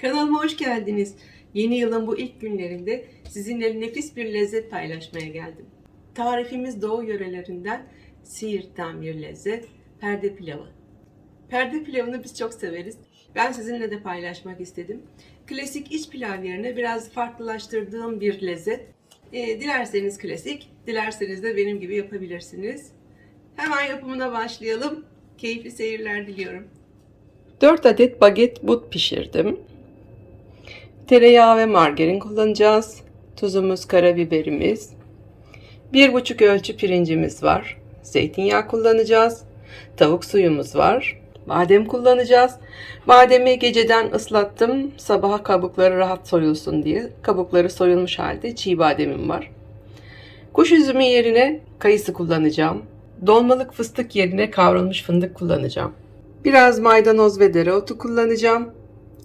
Kanalıma hoş geldiniz. Yeni yılın bu ilk günlerinde sizinle nefis bir lezzet paylaşmaya geldim. Tarifimiz Doğu yörelerinden Siirt'ten bir lezzet, perde pilavı. Perde pilavını biz çok severiz. Ben sizinle de paylaşmak istedim. Klasik iç pilav yerine biraz farklılaştırdığım bir lezzet. Ee, dilerseniz klasik, dilerseniz de benim gibi yapabilirsiniz. Hemen yapımına başlayalım. Keyifli seyirler diliyorum. 4 adet baget but pişirdim. Tereyağı ve margarin kullanacağız. Tuzumuz, karabiberimiz. 1,5 ölçü pirincimiz var. Zeytinyağı kullanacağız. Tavuk suyumuz var. Badem kullanacağız. Bademi geceden ıslattım. Sabaha kabukları rahat soyulsun diye. Kabukları soyulmuş halde çiğ bademim var. Kuş üzümü yerine kayısı kullanacağım. Dolmalık fıstık yerine kavrulmuş fındık kullanacağım. Biraz maydanoz ve dereotu kullanacağım.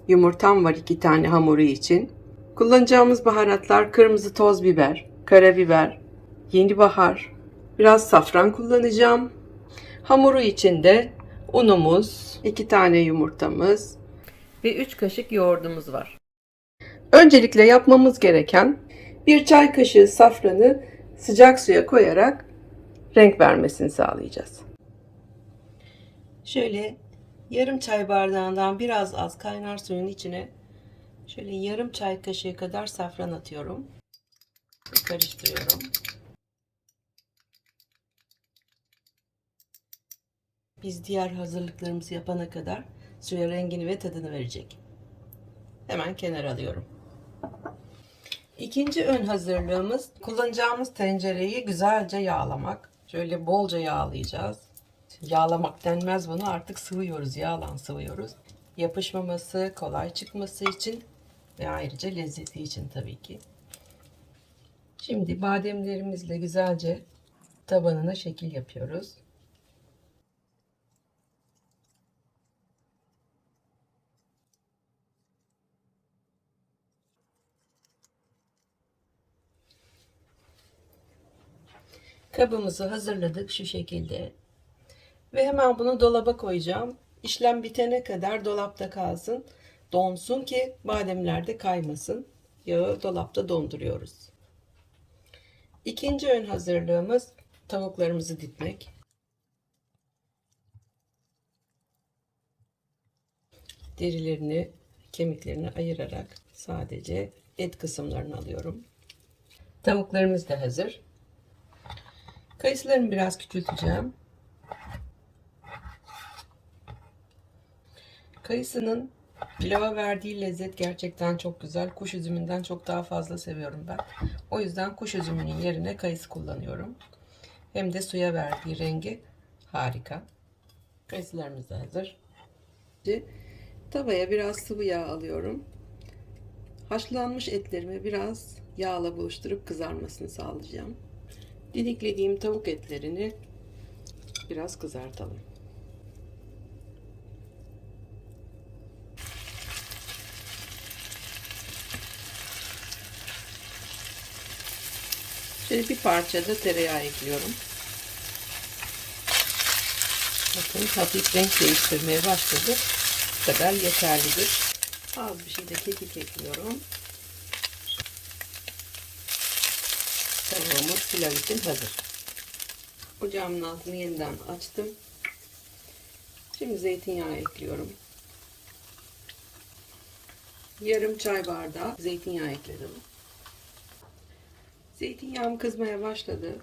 Yumurtam var iki tane hamuru için. Kullanacağımız baharatlar kırmızı toz biber, karabiber, yeni bahar, biraz safran kullanacağım. Hamuru için de unumuz, iki tane yumurtamız ve 3 kaşık yoğurdumuz var. Öncelikle yapmamız gereken bir çay kaşığı safranı sıcak suya koyarak renk vermesini sağlayacağız. Şöyle yarım çay bardağından biraz az kaynar suyun içine şöyle yarım çay kaşığı kadar safran atıyorum. Karıştırıyorum. Biz diğer hazırlıklarımızı yapana kadar suya rengini ve tadını verecek. Hemen kenara alıyorum. İkinci ön hazırlığımız kullanacağımız tencereyi güzelce yağlamak. Şöyle bolca yağlayacağız. Yağlamak denmez bunu artık sıvıyoruz, yağlan sıvıyoruz. Yapışmaması, kolay çıkması için ve ayrıca lezzeti için tabii ki. Şimdi bademlerimizle güzelce tabanına şekil yapıyoruz. Kabımızı hazırladık şu şekilde. Ve hemen bunu dolaba koyacağım. İşlem bitene kadar dolapta kalsın. Donsun ki bademler de kaymasın. Yağı dolapta donduruyoruz. İkinci ön hazırlığımız tavuklarımızı ditmek. Derilerini, kemiklerini ayırarak sadece et kısımlarını alıyorum. Tavuklarımız da hazır. Kayısılarımı biraz küçülteceğim. Kayısının pilava verdiği lezzet gerçekten çok güzel. Kuş üzümünden çok daha fazla seviyorum ben. O yüzden kuş üzümünün yerine kayısı kullanıyorum. Hem de suya verdiği rengi harika. Kayısılarımız da hazır. Şimdi Tavaya biraz sıvı yağ alıyorum. Haşlanmış etlerimi biraz yağla buluşturup kızarmasını sağlayacağım. Didiklediğim tavuk etlerini biraz kızartalım. Şöyle bir parça da tereyağı ekliyorum. Bakın hafif renk değiştirmeye başladı. Bu kadar yeterlidir. Az bir şey de kekik ekliyorum. Tavuğumuz pilav için hazır. Ocağımın altını yeniden açtım. Şimdi zeytinyağı ekliyorum. Yarım çay bardağı zeytinyağı ekledim. Zeytinyağım kızmaya başladı.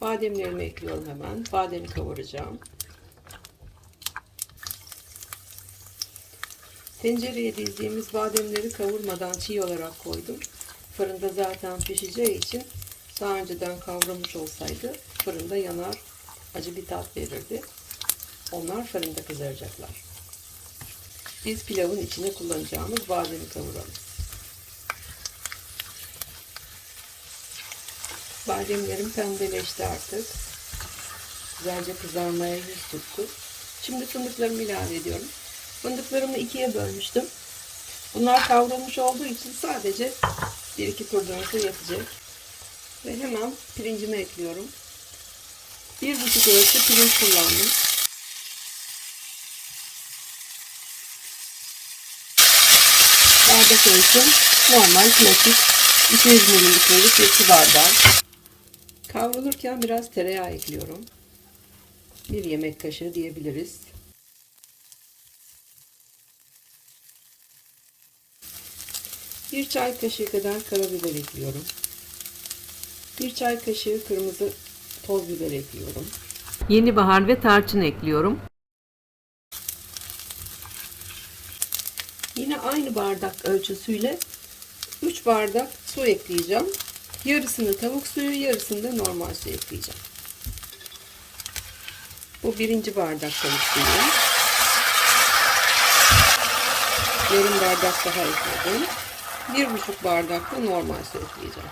Bademlerimi ekliyorum hemen. Bademi kavuracağım. Tencereye dizdiğimiz bademleri kavurmadan çiğ olarak koydum. Fırında zaten pişeceği için daha önceden kavrulmuş olsaydı fırında yanar, acı bir tat verirdi. Onlar fırında kızaracaklar. Biz pilavın içine kullanacağımız bademi kavuralım. Bademlerim pembeleşti artık. Güzelce kızarmaya yüz tuttu. Şimdi fındıklarımı ilave ediyorum. Fındıklarımı ikiye bölmüştüm. Bunlar kavrulmuş olduğu için sadece bir iki tur dönse yetecek. Ve hemen pirincimi ekliyorum. Bir buçuk ölçü pirinç kullandım. Bardak ölçüm normal klasik 200 mililitrelik bir su bardağı. Kavrulurken biraz tereyağı ekliyorum. Bir yemek kaşığı diyebiliriz. Bir çay kaşığı kadar karabiber ekliyorum. Bir çay kaşığı kırmızı toz biber ekliyorum. Yeni bahar ve tarçın ekliyorum. Yine aynı bardak ölçüsüyle 3 bardak su ekleyeceğim. Yarısını tavuk suyu, yarısını da normal su ekleyeceğim. Bu birinci bardak tavuk suyu. Yarım bardak daha ekledim. Bir buçuk bardak da normal su ekleyeceğim.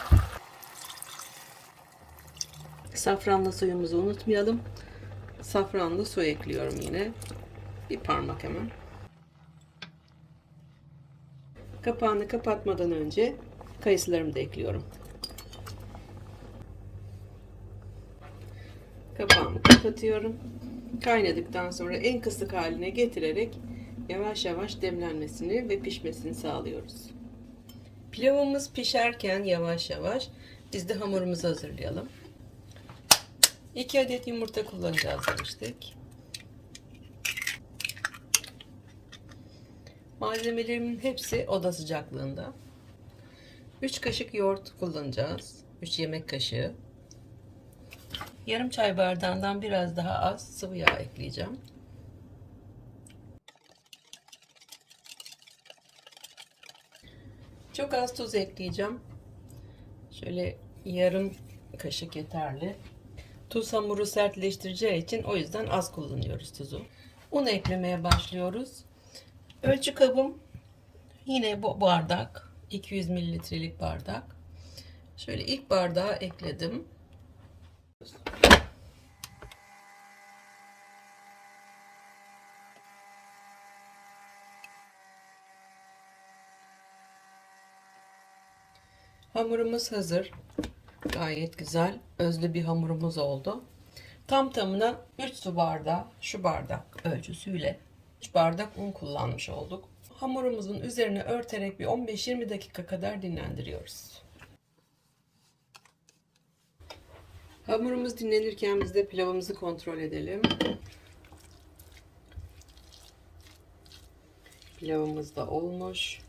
Safranla suyumuzu unutmayalım. Safranlı su ekliyorum yine. Bir parmak hemen. Kapağını kapatmadan önce kayısılarımı da ekliyorum. Kapağımı kapatıyorum. Kaynadıktan sonra en kısık haline getirerek yavaş yavaş demlenmesini ve pişmesini sağlıyoruz. Pilavımız pişerken yavaş yavaş biz de hamurumuzu hazırlayalım. 2 adet yumurta kullanacağız demiştik. Malzemelerimin hepsi oda sıcaklığında. 3 kaşık yoğurt kullanacağız. 3 yemek kaşığı. Yarım çay bardağından biraz daha az sıvı yağ ekleyeceğim. Çok az tuz ekleyeceğim. Şöyle yarım kaşık yeterli. Tuz hamuru sertleştireceği için o yüzden az kullanıyoruz tuzu. Un eklemeye başlıyoruz. Ölçü kabım yine bu bardak. 200 mililitrelik bardak. Şöyle ilk bardağı ekledim. Hamurumuz hazır. Gayet güzel, özlü bir hamurumuz oldu. Tam tamına 3 su bardağı şu bardak ölçüsüyle 3 bardak un kullanmış olduk. Hamurumuzun üzerine örterek bir 15-20 dakika kadar dinlendiriyoruz. Hamurumuz dinlenirken biz de pilavımızı kontrol edelim. Pilavımız da olmuş.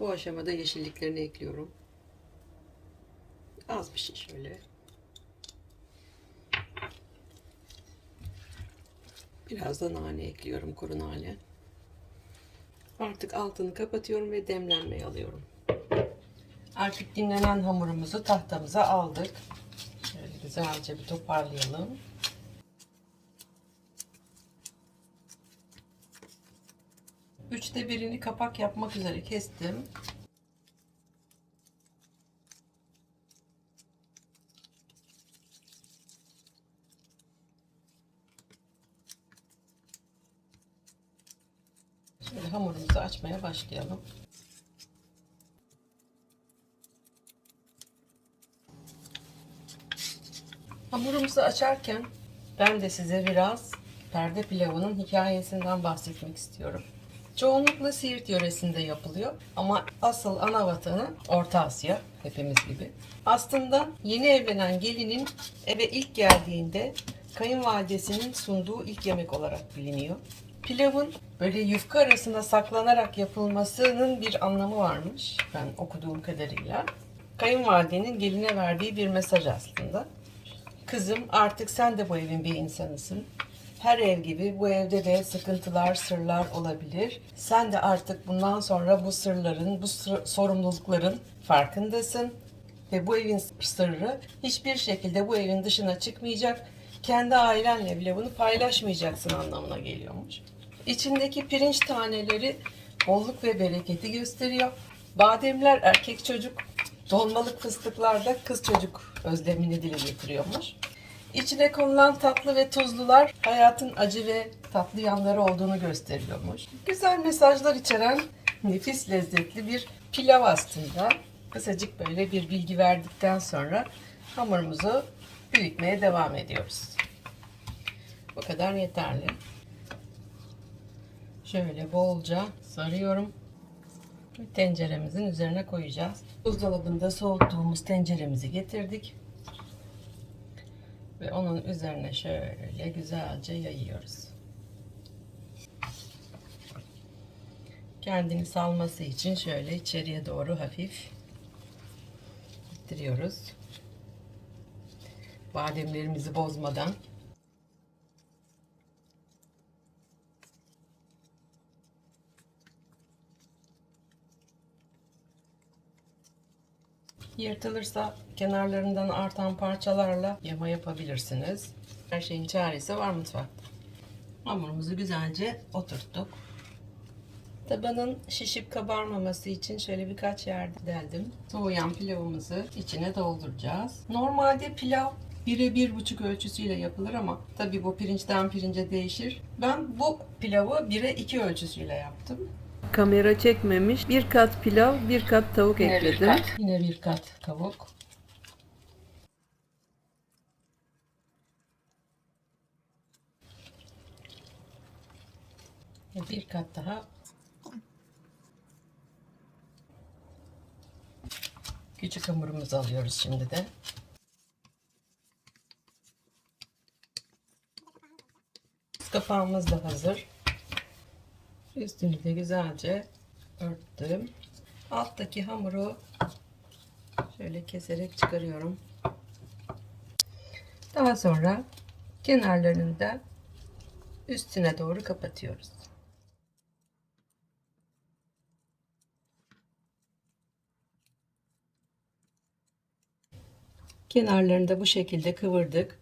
Bu aşamada yeşilliklerini ekliyorum. Az bir şey şöyle. Biraz da nane ekliyorum, kuru nane. Artık altını kapatıyorum ve demlenmeye alıyorum. Artık dinlenen hamurumuzu tahtamıza aldık. Şöyle güzelce bir toparlayalım. Üçte birini kapak yapmak üzere kestim. Şimdi hamurumuzu açmaya başlayalım. Hamurumuzu açarken ben de size biraz perde pilavının hikayesinden bahsetmek istiyorum. Çoğunlukla Siirt yöresinde yapılıyor ama asıl ana vatanı Orta Asya hepimiz gibi. Aslında yeni evlenen gelinin eve ilk geldiğinde kayınvalidesinin sunduğu ilk yemek olarak biliniyor. Pilavın böyle yufka arasında saklanarak yapılmasının bir anlamı varmış ben okuduğum kadarıyla. Kayınvalidenin geline verdiği bir mesaj aslında. Kızım artık sen de bu evin bir insanısın. Her ev gibi bu evde de sıkıntılar, sırlar olabilir. Sen de artık bundan sonra bu sırların, bu sır- sorumlulukların farkındasın. Ve bu evin sırrı hiçbir şekilde bu evin dışına çıkmayacak. Kendi ailenle bile bunu paylaşmayacaksın anlamına geliyormuş. İçindeki pirinç taneleri bolluk ve bereketi gösteriyor. Bademler erkek çocuk, dolmalık fıstıklar da kız çocuk özlemini dile getiriyormuş. İçine konulan tatlı ve tuzlular hayatın acı ve tatlı yanları olduğunu gösteriyormuş. Güzel mesajlar içeren nefis lezzetli bir pilav aslında. Kısacık böyle bir bilgi verdikten sonra hamurumuzu büyütmeye devam ediyoruz. Bu kadar yeterli. Şöyle bolca sarıyorum. Tenceremizin üzerine koyacağız. Buzdolabında soğuttuğumuz tenceremizi getirdik. Ve onun üzerine şöyle güzelce yayıyoruz. Kendini salması için şöyle içeriye doğru hafif ittiriyoruz. Bademlerimizi bozmadan. Yırtılırsa kenarlarından artan parçalarla yama yapabilirsiniz. Her şeyin çaresi var mutfakta. Hamurumuzu güzelce oturttuk. Tabanın şişip kabarmaması için şöyle birkaç yerde deldim. Soğuyan pilavımızı içine dolduracağız. Normalde pilav 1'e 1,5 ölçüsüyle yapılır ama tabi bu pirinçten pirince değişir. Ben bu pilavı 1'e 2 ölçüsüyle yaptım. Kamera çekmemiş. Bir kat pilav, bir kat tavuk Yine bir ekledim. kat, yine bir kat tavuk. Ve bir kat daha küçük hamurumuzu alıyoruz şimdi de. Kapağımız da hazır. Üstünü de güzelce örttüm. Alttaki hamuru şöyle keserek çıkarıyorum. Daha sonra kenarlarını da üstüne doğru kapatıyoruz. Kenarlarını da bu şekilde kıvırdık.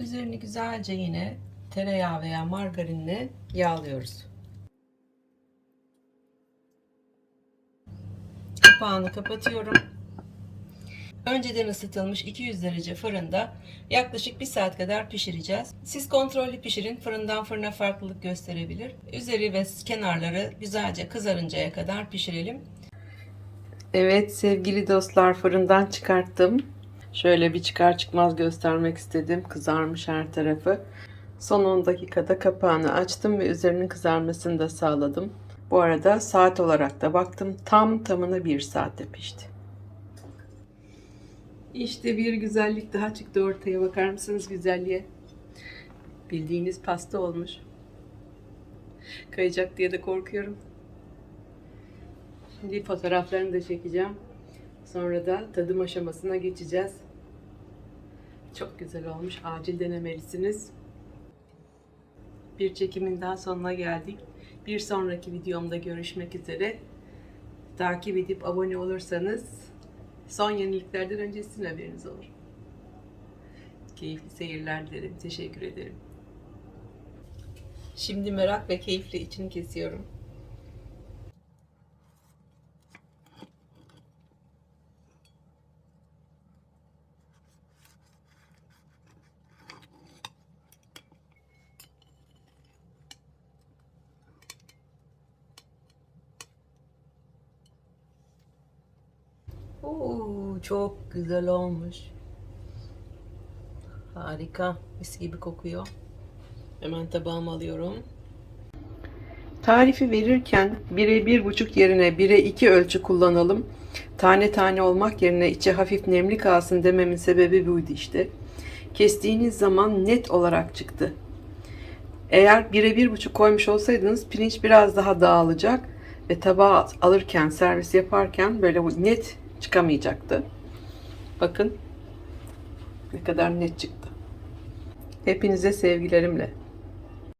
Üzerini güzelce yine tereyağı veya margarinle yağlıyoruz. Kapağını kapatıyorum. Önceden ısıtılmış 200 derece fırında yaklaşık 1 saat kadar pişireceğiz. Siz kontrollü pişirin. Fırından fırına farklılık gösterebilir. Üzeri ve kenarları güzelce kızarıncaya kadar pişirelim. Evet sevgili dostlar fırından çıkarttım. Şöyle bir çıkar çıkmaz göstermek istedim. Kızarmış her tarafı. Son 10 dakikada kapağını açtım ve üzerinin kızarmasını da sağladım. Bu arada saat olarak da baktım. Tam tamına bir saatte pişti. İşte bir güzellik daha çıktı ortaya. Bakar mısınız güzelliğe? Bildiğiniz pasta olmuş. Kayacak diye de korkuyorum. Şimdi fotoğraflarını da çekeceğim. Sonra da tadım aşamasına geçeceğiz. Çok güzel olmuş. Acil denemelisiniz. Bir çekimin daha sonuna geldik. Bir sonraki videomda görüşmek üzere. Takip edip abone olursanız son yeniliklerden önce haberiniz olur. Keyifli seyirler dilerim. Teşekkür ederim. Şimdi merak ve keyifle içini kesiyorum. Oo, çok güzel olmuş. Harika. Mis gibi kokuyor. Hemen tabağıma alıyorum. Tarifi verirken 1'e 1,5 yerine 1'e 2 ölçü kullanalım. Tane tane olmak yerine içi hafif nemli kalsın dememin sebebi buydu işte. Kestiğiniz zaman net olarak çıktı. Eğer 1'e 1,5 koymuş olsaydınız pirinç biraz daha dağılacak ve tabağa alırken, servis yaparken böyle net çıkamayacaktı. Bakın ne kadar net çıktı. Hepinize sevgilerimle.